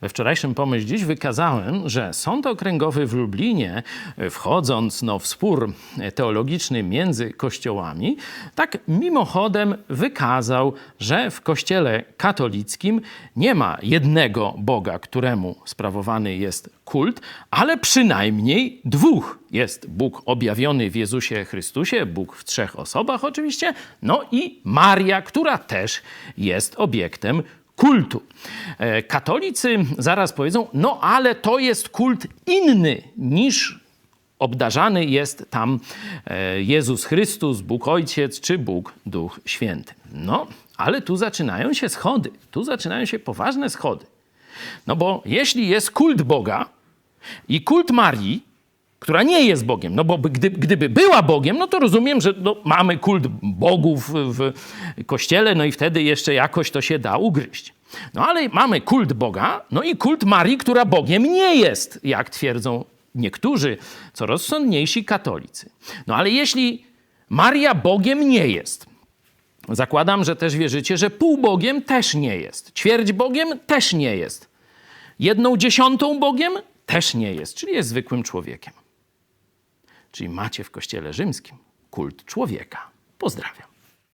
We wczorajszym Pomyśl Dziś wykazałem, że Sąd Okręgowy w Lublinie, e, wchodząc no, w spór teologiczny między kościołami, tak mimochodem wykazał, że w kościele katolickim nie ma jednego Boga, któremu sprawowany jest kult, ale przynajmniej dwóch. Jest Bóg objawiony w Jezusie Chrystusie, Bóg w trzech osobach oczywiście, no i Maria, która też jest obiektem kultu. E, Katolicy zaraz powiedzą, no ale to jest kult inny niż obdarzany jest tam e, Jezus Chrystus, Bóg Ojciec czy Bóg Duch Święty. No, ale tu zaczynają się schody, tu zaczynają się poważne schody. No bo jeśli jest kult Boga i kult Marii, która nie jest Bogiem, no bo gdy, gdyby była Bogiem, no to rozumiem, że no, mamy kult bogów w kościele, no i wtedy jeszcze jakoś to się da ugryźć. No ale mamy kult Boga, no i kult Marii, która Bogiem nie jest, jak twierdzą niektórzy, co rozsądniejsi katolicy. No ale jeśli Maria Bogiem nie jest, zakładam, że też wierzycie, że półbogiem też nie jest, ćwierć Bogiem też nie jest, jedną dziesiątą Bogiem też nie jest, czyli jest zwykłym człowiekiem. Czyli macie w kościele rzymskim kult człowieka. Pozdrawiam.